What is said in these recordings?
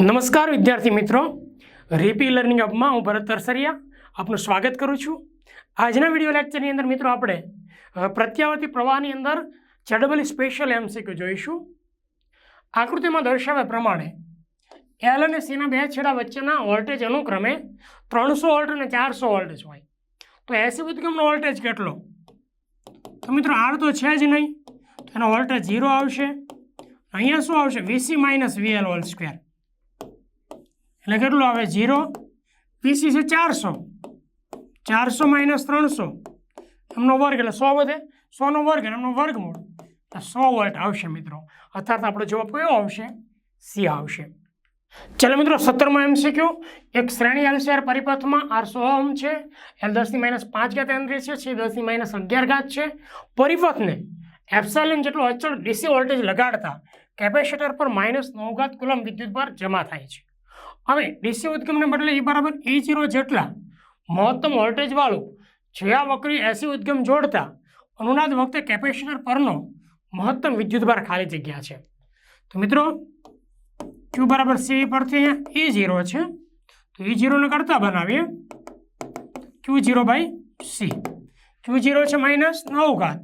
નમસ્કાર વિદ્યાર્થી મિત્રો. રીપી લર્નિંગ અપમાં હું ભરત તરસરિયા આપનું સ્વાગત કરું છું. આજના વીડિયો લેક્ચરની અંદર મિત્રો આપણે પ્રત્યાવર્તી પ્રવાહની અંદર ચડબલી સ્પેશિયલ એમસીક્યુ જોઈશું. આકૃતિમાં દર્શાવ્યા પ્રમાણે એલ અને સીના બે છેડા વચ્ચેના વોલ્ટેજ અનુક્રમે ત્રણસો વોલ્ટ અને ચારસો વોલ્ટેજ હોય. તો એસી ઉદ્ગમનો વોલ્ટેજ કેટલો? તો મિત્રો આર તો છે જ નહીં. તો એનો વોલ્ટેજ ઝીરો આવશે. અહીંયા શું આવશે? VC minus VL whole square એટલે કેટલું આવે? ઝીરો. વીસી છે ચારસો. ચારસો માઇનસ ત્રણસો. એમનો વર્ગ એટલે સો વધે. સોનો વર્ગ અને એમનો વર્ગમૂળ. તો સો વોલ્ટ આવશે મિત્રો. અર્થાત આપણો જવાબ કયો આવશે? સી આવશે. ચાલો મિત્રો, સત્તરમાં એમસીક્યુ એક શ્રેણી એલસીઆર પરિપથમાં આર સો ઓહમ છે. એલ દસની માઇનસ પાંચ ઘાત એનરી છે. સી દસની માઇનસ અગિયાર ઘાત છે. પરિપથને એપ્સાઇલન જેટલો અચળ ડીસી વોલ્ટેજ લગાડતા કેપેસિટર પર માઇનસ નવ ઘાત કુલમ પર જમા થાય છે. હવે ડીસી ઉદ્ગમને બદલે એ બરાબર એ જીરો જેટલા મહત્તમ વોલ્ટેજવાળું જયા વક્રી એસી ઉદ્ગમ જોડતા અનુનાદ વખતે કેપેસિટર પરનો મહત્તમ વિદ્યુતભાર ખાલી જગ્યા છે. તો મિત્રો ક્યુ બરાબર સી પરથી અહીંયા એ જીરો છે. તો એ જીરોને કરતા બનાવીએ Q zero by C Q zero છે માઇનસ નવ ઘાત.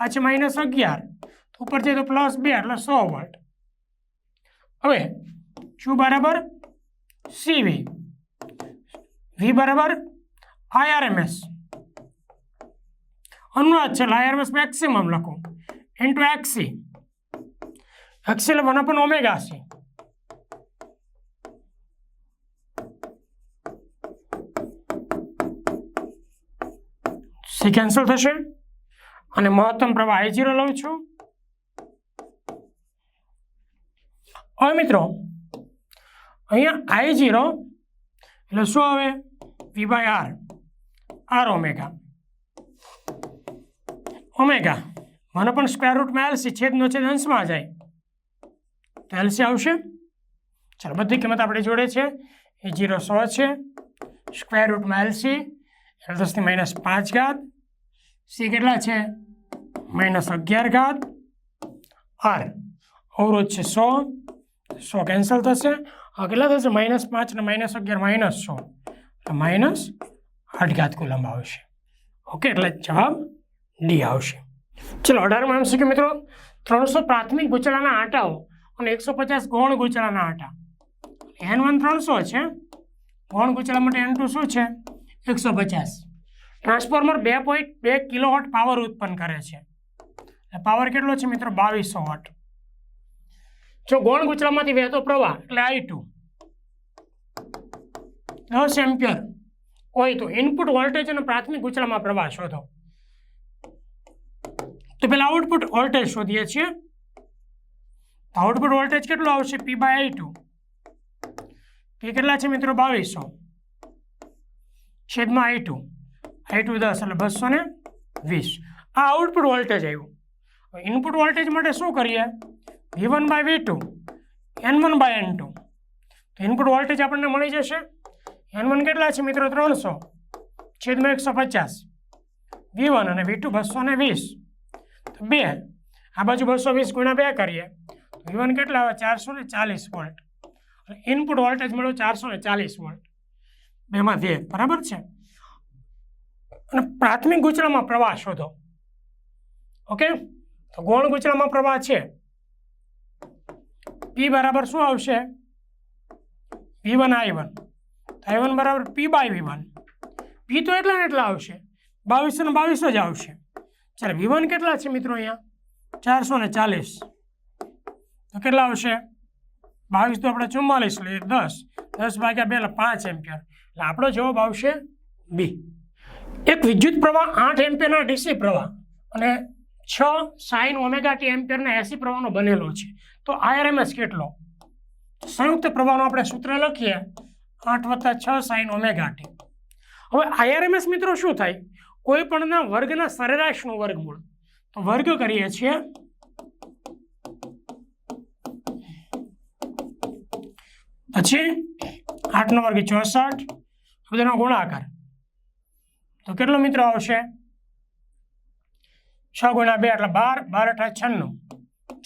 આ છે માઇનસ અગિયાર. તો ઉપર છે તો પ્લસ બે એટલે સો વોલ્ટ. હવે ક્યુ બરાબર સી વી બરાબર આઈઆરએમએસ અનુવાદ છે આઈઆરએમએસ મેક્સિમમ લખો. Into XC XC one upon omega C C cancel થશે. અને મહત્તમ પ્રવાહ આઈ લઉં છું. હવે મિત્રો અહીંયા આઈ જીરો એટલે શું આવે? V by R R omega omega મને પણ સ્ક્વેર રૂટમાં એલસી છેદનો છેદ અંશમાં જાય. તો એલસી આવશે. ચાલો, બધી કિંમત આપણે જોડે છે. એ જીરો સો છે. સ્ક્વેર રૂટમાં એલસી એલ દસની માઇનસ પાંચ ઘાત. સી કેટલા છે? માઇનસ અગિયાર ઘાત. આર અવરોધ છે સો. સો કેન્સલ થશે. કેટલા થશે? માઇનસ પાંચ ને માઇનસ અગિયાર, માઇનસ છ. એટલે માઇનસ આઠ ઘાત કુલંબ આવશે. ઓકે, એટલે જવાબ ડી આવશે. ચલો, અઢારમાં એમ કે મિત્રો, ત્રણસો પ્રાથમિક ગૂંચળાના આટાઓ અને એકસો પચાસ ગૌણ ગૂંચળાના આટા. એન વન ત્રણસો છે. ગૌણ ગૂંચળા માટે એન ટુ શું છે? એકસો પચાસ. ટ્રાન્સફોર્મર બે પોઈન્ટ બે કિલો વોટ પાવર ઉત્પન્ન કરે છે. પાવર કેટલો છે મિત્રો? બાવીસો વોટ. જો ગૌણ ગુચરામાંથી વહેતો પ્રવાહ, એટલે આઈ ટુ દસ એમ્પિયર હોય તો ઇનપુટ વોલ્ટેજ અને પ્રાથમિક ગૂંચળામાં પ્રવાહ શોધો. તો પેલા આઉટપુટ વોલ્ટેજ શોધીએ છીએ. આઉટપુટ વોલ્ટેજ કેટલો આવશે? પી બાય આઈ ટુ પી કેટલા છે મિત્રો? બાવીસો. છેદમાં આઈ ટુ આઈ ટુ દસ, એટલે બસો ને વીસ. આ આઉટપુટ વોલ્ટેજ આવ્યું. ઇનપુટ વોલ્ટેજ માટે શું કરીએ? V one by V two N one by N two તો ઇનપુટ વોલ્ટેજ આપણને મળી જશે. એન વન કેટલા છે મિત્રો? ત્રણસો. છેદમાં એકસો પચાસ. વી વન અને વી ટુ બસો ને વીસ. તો બે. આ બાજુ બસો વીસ ગુણ્યા બે કરીએ. વી વન કેટલા આવે? ચારસો ને ચાલીસ વોલ્ટ. ઇનપુટ વોલ્ટેજ મળ્યો ચારસો ને ચાલીસ વોલ્ટ. બેમાં બે બરાબર છે? અને પ્રાથમિક ગુચરામાં પ્રવાહ શોધો. ઓકે? તો ગૌણ ગુચરામાં પ્રવાહ છે. પી બરાબર શું આવશે? V one I one I one બરાબર P by V one P તો એટલા ને એટલા આવશે. બાવીસો ને બાવીસો જ આવશે. ચાલો વી વન કેટલા છે મિત્રો અહીંયા? ચારસો ને ચાલીસ. તો કેટલા આવશે? બાવીસ તો આપણે ચુમ્માલીસ લઈએ, દસ. દસ ભાગ્યા બે એટલે પાંચ એમ્પિયર. એટલે આપણો જવાબ આવશે બી એક વિદ્યુત પ્રવાહ આઠ એમ્પિયરના ડીસી પ્રવાહ. અને છ સાઇન ઓમેગા ટી એમ્પિયરના એસી પ્રવાહનો બનેલો છે. તો આઈઆરએમએસ કેટલો? સંયુક્ત પ્રવાહનો આપણે સૂત્ર લખીએ. આઠ વત્તા છ સાઇન ઓમેગા ટી હવે આઈઆરએમએસ મિત્રો શું થાય? કોઈ પણના વર્ગના સરેરાશનું વર્ગમૂળ. તો વર્ગ કરીએ છીએ. પછી આઠનો વર્ગ ચોસઠ. બધાનો ગુણાકાર. તો કેટલો મિત્રો આવશે? છ ગુણ્યા બે એટલે બાર બાર અઠા છન્નું.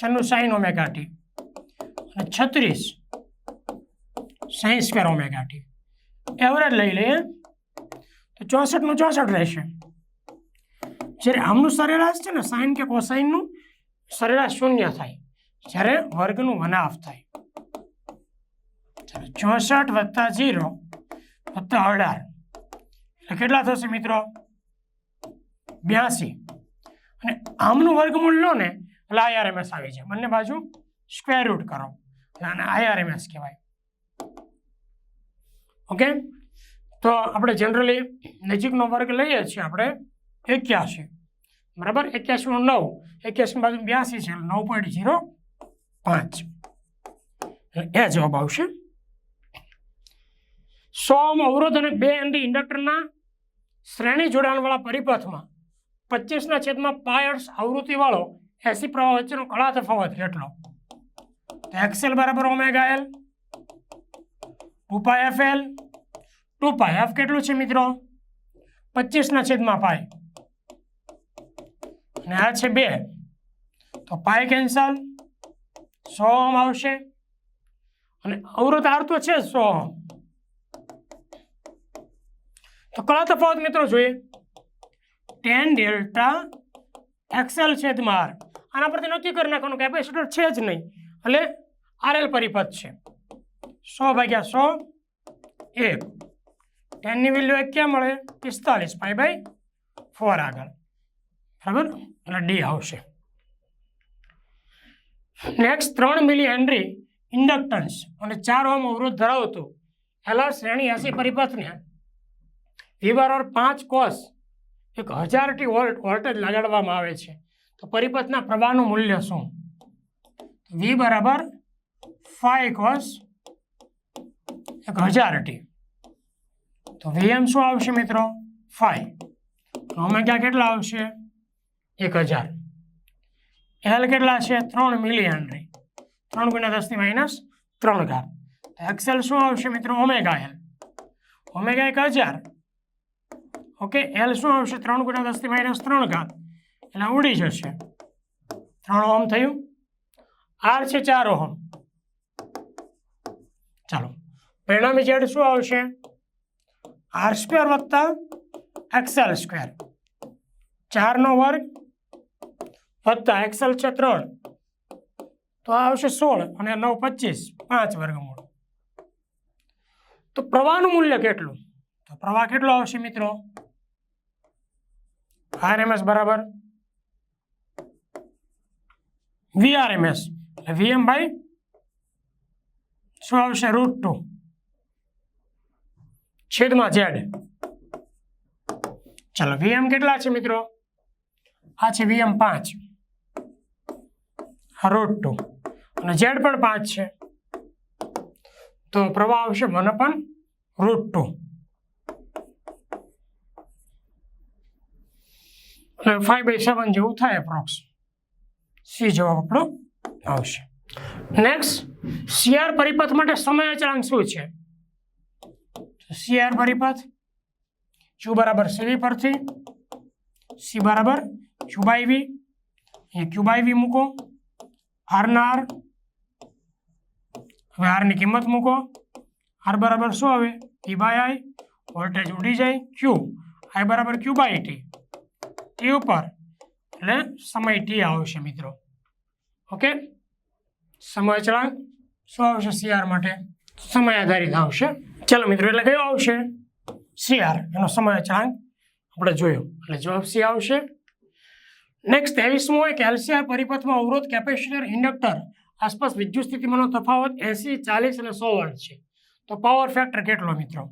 છન્નું સાઈન ઓમેગા ટી અને છત્રીસ સાઈન સ્ક્વેર ઓમેગા એવરેજ લઈ લઈએ. તો ચોસઠનું ચોસઠ રહેશે. જ્યારે આમનું સરેરાશ છે ને સાઈન કે કોસાઈનનું સરેરાશ શૂન્ય થાય. જ્યારે વર્ગનું વનાફ થાય. ચોસઠ વત્તા જીરો વત્તા અઢાર. એટલે કેટલા થશે મિત્રો? બ્યાસી. અને આમનું વર્ગમૂળ લો ને, એટલે આઈઆરએમએસ આવી જાય. બંને બાજુ સ્ક્વેર રૂટ કરો. એટલે આને આઈઆરએમએસ કહેવાય. ઓકે તો આપણે જનરલી નજીકનો વર્ગ લઈએ છીએ આપણે એક્યાસી બરાબર? એક્યાસીનું નવ. એક્યાસી બાજુ બ્યાસી છે નવ પોઈન્ટ ઝીરો પાંચ. એ જવાબ આવશે? સો અવરોધ અને બે એન્ડી ઇન્ડક્ટરના શ્રેણી જોડાણવાળા પરિપથમાં પચીસના છેદમાં પાયર્સ આવૃત્તિવાળો એસી પ્રવાહ વચ્ચેનો કળા તફાવત કેટલો એક્સેલ બરાબર omega L, two pi F L, two pi F કેટલું છે મિત્રો? પચીસના છેદમાં પાય અને આ છે બે. તો પાય કેન્સલ, સો ઓમ આવશે. અને અવરોધ આર તો છે સો ઓમ તો કળા તફાવત મિત્રો જોઈએ. ટેન ડેલ્ટા એક્સેલ છેદમાં આર આના પરથી નક્કી કરી નાખવાનું કેપેસિટર છે જ નહીં. એટલે આરએલ પરિપથ છે. સો ભાગ્યા સો એ ટેનની વેલ્યુ એક ક્યાં મળે? પિસ્તાલીસ પાઈ બાય ફોર આગળ. બરાબર? એટલે ડી આવશે. નેક્સ્ટ ત્રણ મિલી હેનરી ઇન્ડક્ટન્સ અને ચાર ઓમ અવરોધ ધરાવતું એલઆર શ્રેણી એસી પરિપથને. વિવાર ઓર પાંચ કોસ એક હજાર ટી વોલ્ટ, વોલ્ટેજ લગાડવામાં આવે છે. તો પરિપથના પ્રવાહનું મૂલ્ય શું? વી બરાબર ફાઈવ કોસ એક હજાર ટી તો વીએમ શું આવશે મિત્રો? ફાઈવ ઓમેગા કેટલા આવશે? એક હજાર. એલ કેટલા છે? ત્રણ મિલી હેનરી ત્રણ ગુણ્યા દસની માઇનસ ત્રણ ઘાત. એક્સેલ શું આવશે મિત્રો? ઓમેગા એલ ઓમેગા એક હજાર. ઓકે એલ શું આવશે? ત્રણ ગુણ્યા દસથી માઇનસ ત્રણ ઘાત. એટલે ઉડી જશે. ત્રણ ઓહમ થયું. આર છે ચાર ઓહમ. ચાલો. પરિણામી ઝેડ શું આવશે? આર સ્ક્વેર વત્તા એક્સેલ સ્ક્વેર ચારનો વર્ગ વત્તા એક્સેલ છે ત્રણ. તો આ આવશે સોળ અને નવ પચીસ. પાંચ વર્ગમૂળ. તો પ્રવાહનું મૂલ્ય કેટલું? તો પ્રવાહ કેટલો આવશે મિત્રો? આરએમએસ બરાબર? વીઆરએમએસ એટલે વીએમ બાય શું આવશે? રૂટ ટુ છેદમાં ઝેડ ચાલો વીએમ કેટલા છે મિત્રો? આ છે વીએમ પાંચ. રૂટ ટુ અને ઝેડ પણ પાંચ છે. તો પ્રવાહ આવશે વન અપન રૂટ ટુ એટલે ફાઈવ બાય સેવન જેવું થાય એપ્રોક્સ સી જવાબ આપણો આવશે. નેક્સ્ટ સીઆર પરિપથ માટે સમય અચળાંક શું છે? સીઆર પરિપથ ક્યુ બરાબર સીવી પરથી સી બરાબર ક્યુ બાય વી અહીંયા ક્યુ બાય વી મૂકો. આરના આર હવે આરની કિંમત મૂકો. આર બરાબર શું આવે? ટી બાય આઈ વોલ્ટેજ ઉડી જાય ક્યુ આઈ બરાબર ક્યુ બાય ટી ટી ઉપર એટલે સમય ટી આવશે મિત્રો. ઓકે? સમય ચળાંક શું આવશે? સીઆર માટે. સમય આધારિત આવશે. ચાલો મિત્રો, એટલે કયો આવશે? સીઆર એનો સમય ચળાંક આપણે જોયો. એટલે જવાબ સી આવશે. નેક્સ્ટ ત્રેવીસમું હોય કે એલસીઆર પરિપથમાં અવરોધ કેપેસિટર ઇન્ડક્ટર આસપાસ વિદ્યુત સ્થિતિમાંનો તફાવત એસી, ચાલીસ અને સો વોલ્ટ છે. તો પાવર ફેક્ટર કેટલો મિત્રો?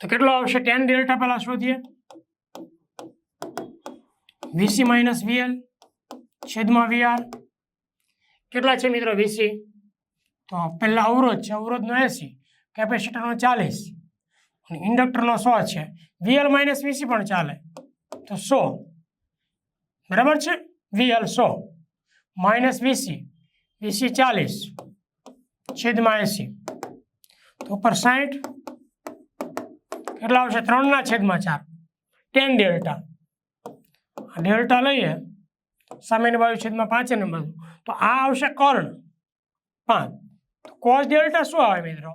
તો કેટલો આવશે? ટેન ડેલ્ટા પહેલા શોધીએ. વીસી માઇનસ વીએલ છેદમાં વીઆર. કેટલા છે મિત્રો વીસી? તો પહેલા અવરોધ છે, અવરોધનો એસી, કેપેસિટરનો ચાલીસ. અને ઇન્ડક્ટરનો સો છે. વીએલ માઇનસ વીસી પણ ચાલે. તો સો. બરાબર છે? વીએલ સો. Minus VC. વીસી ચાલીસ. છેદમાં એસી. તો ઉપર સાઠ કેટલા આવશે? ત્રણના છેદમાં ચાર. Ten delta. ડેલ્ટા લઈએ. સામેની બાજુ છેદમાં પાંચ અને બાજુ તો આ આવશે કર્ણ. પાંચ. કોસ ડેલ્ટા શું આવે મિત્રો?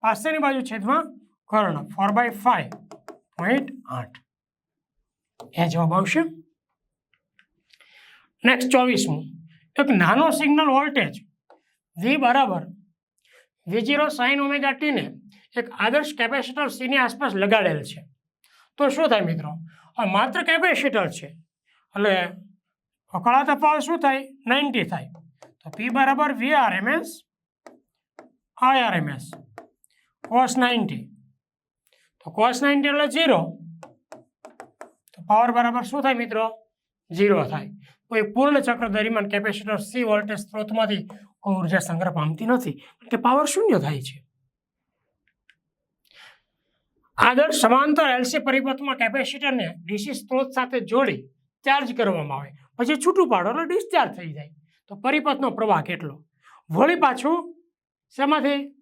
પાસેની બાજુ છેદમાં કર્ણ. ફોર બાય ફાઈવ પોઈન્ટ આઠ. એ જવાબ આવશે. નેક્સ્ટ ચોવીસમું. એક નાનો સિગ્નલ વોલ્ટેજ વી બરાબર વી જીરો સાઇન ઓમેગા ટીને એક આદર્શ કેપેસિટર સીની આસપાસ લગાડેલ છે. તો શું થાય મિત્રો? આ માત્ર કેપેસિટર છે. એટલે અકળા તફાવત શું થાય? નાઇન્ટી થાય. તો પી બરાબર V R M S I R M S cos ninety તો કોસ નાઇન્ટી એટલે ઝીરો તો પાવર બરાબર શું થાય મિત્રો? ઝીરો થાય. કોઈ પૂર્ણ ચક્ર દરમિયાન કેપેસિટર સી વોલ્ટેજ સ્ત્રોતમાંથી કોઈ ઊર્જા સંગ્રહ પામતી નથી. કે પાવર શૂન્ય થાય છે. આદર્શ સમાંતર એલસી પરિપથમાં કેપેસિટરને ડીસી સ્ત્રોત સાથે જોડી ચાર્જ કરવામાં આવે. પછી છૂટું પાડો એટલે ડિસ્ચાર્જ થઈ જાય. તો પરિપથનો પ્રવાહ કેટલો? વળી પાછું શેમાંથી?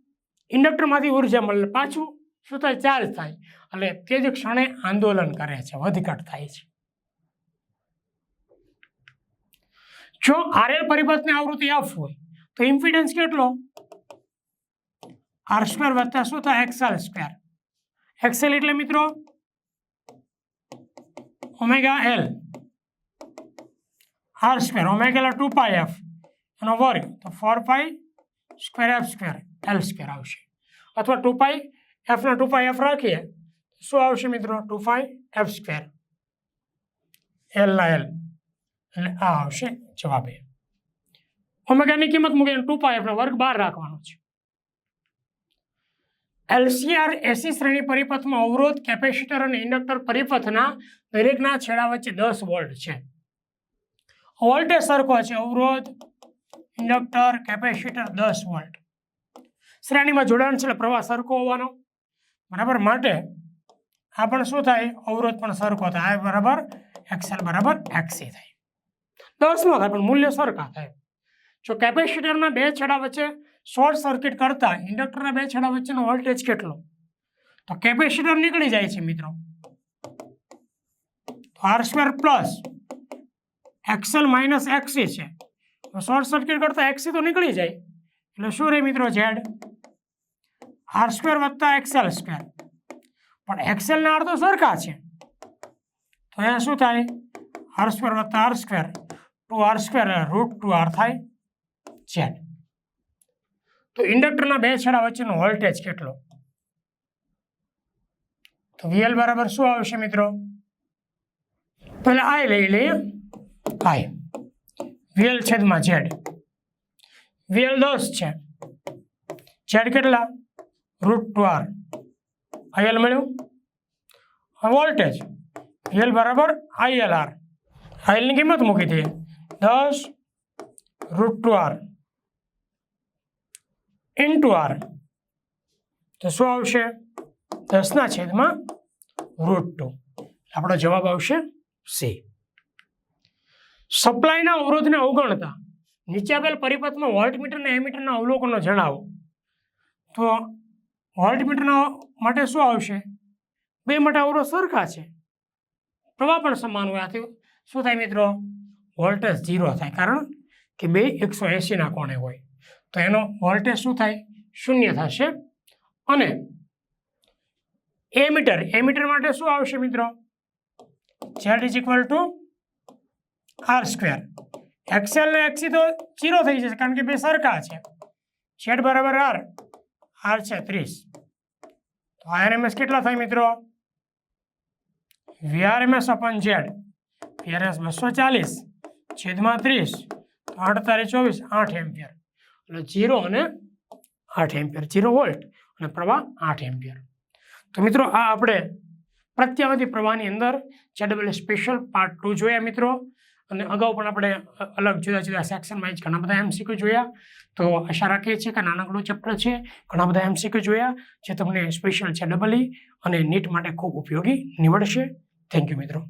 ઇન્ડક્ટરમાંથી ઊર્જા મળે પાછું શું થાય ચાર્જ થાય. એટલે તે જ ક્ષણે આંદોલન કરે છે, વધઘટ થાય છે. જો આરએલ પરિપથની આવૃત્તિ એફ હોય, તો ઇમ્પિડન્સ કેટલો? આર સ્ક્વેર વત્તા શું થાય? એક્સએલ સ્ક્વેર એક્સએલ એટલે મિત્રો? Omega L R square omega એટલે ટુ પાઈ એફ એનો વર્ગ. તો four pi square F square L square આવશે. અથવા ટુ પાઈ એફના ટુ પાઈ એફ રાખીએ શું આવશે મિત્રો? ટુ પાઈ એફ સ્ક્વેર એલના એલ એટલે આ આવશે જવાબ એ ઓમેગાની કિંમત મૂકીને ટુ પાઈ એફનો વર્ગ બાર રાખવાનો છે. એલસીઆર એસી શ્રેણી પરિપથમાં અવરોધ, કેપેસિટર અને ઇન્ડક્ટર પરિપથના દરેકના છેડા વચ્ચે દસ વોલ્ટ છે. વોલ્ટેજ સરખો છે. અવરોધ, ઇન્ડક્ટર, કેપેસિટર દસ વોલ્ટ. શ્રેણીમાં જોડાણ છે પ્રવાહ સરખો હોવાનો. બરાબર? માટે આ પણ શું થાય? અવરોધ પણ સરખો થાય. આ બરાબર? એક્સએલ બરાબર એક્સી થાય. દસમાં થાય, પણ મૂલ્ય સરખા થાય. જો કેપેસિટરના બે છેડા વચ્ચે શોર્ટ સર્કિટ કરતા ઇન્ડક્ટરના બે છેડા વચ્ચેનો વોલ્ટેજ કેટલો? તો કેપેસિટર નીકળી જાય છે મિત્રો. R square plus X L minus X C છે. શોર્ટ સર્કિટ કરતા એક્સી તો નીકળી જાય. એટલે શું રહે મિત્રો ઝેડ આર સ્ક્વેર વત્તા એક્સએલ સ્ક્વેર પણ એક્સેલના આર તો સરખા છે. તો અહીંયા શું થાય? આર સ્ક્વેર વત્તા R square two R square root two R થાય ઝેડ તો ઇન્ડક્ટરના બે છેડા વચ્ચેનો વોલ્ટેજ કેટલો? તો વીએલ બરાબર શું આવશે મિત્રો? પહેલા આઈ લઈ લઈએ. આઈ વીએલ છેદમાં ઝેડ વીએલ દસ છે. ઝેડ કેટલા? રૂટ ટુ આર આઈએલ મળ્યું? વોલ્ટેજ. વીએલ બરાબર આઈએલ આર આઈએલની કિંમત મૂકી દઈએ. દસ root two R into R તો શું આવશે? દસના છેદમાં રૂટ ટુ આપણો જવાબ આવશે સી સપ્લાયના અવરોધને અવગણતા. નીચે આપેલ પરિપથમાં વોલ્ટમીટર અને એમીટરના અવલોકનો જણાવો. તો વોલ્ટમીટરના માટે શું આવશે? બે માટે અવરોધ સરખા છે. પ્રવાહ પણ સમાન હોય. આથી શું થાય મિત્રો? વોલ્ટેજ ઝીરો થાય. કારણ કે બે એકસો એંસીના કોણે હોય. તો એનો વોલ્ટેજ શું થાય? શૂન્ય થશે. અને એમીટર એમીટર માટે શું આવશે મિત્રો? Z is equal to R square X L ને એક્સી તો ચીરો થઈ જશે, કારણ કે બે સરખા છે. ઝેડ બરાબર આર આર છે ત્રીસ. તો આરએમએસ કેટલા થાય મિત્રો? વીઆરએમએસ અપન ઝેડ વીઆરએસ બસો ચાલીસ, છેદમાં ત્રીસ, તો તારીખ ચોવીસ, આઠ એમ્પિયર. એટલે જીરો અને આઠ એમ્પિયર, જીરો વોલ્ટ અને પ્રવાહ આઠ એમ્પિયર. તો મિત્રો આ આપણે પ્રત્યાવર્તી પ્રવાહની અંદર જેડબલ સ્પેશિયલ પાર્ટ ટુ જોયા મિત્રો. અને અગાઉ પણ આપણે અલગ જુદા જુદા સેક્શનમાં જ ઘણા બધા એમસીક્યુ જોયા. તો આશા રાખીએ છીએ કે નાનકડું ચેપ્ટર છે. ઘણા બધા એમસીક્યુ જોયા જે તમને સ્પેશિયલ છે ડબલ અને નીટ માટે ખૂબ ઉપયોગી નીવડશે. થેન્ક યુ મિત્રો.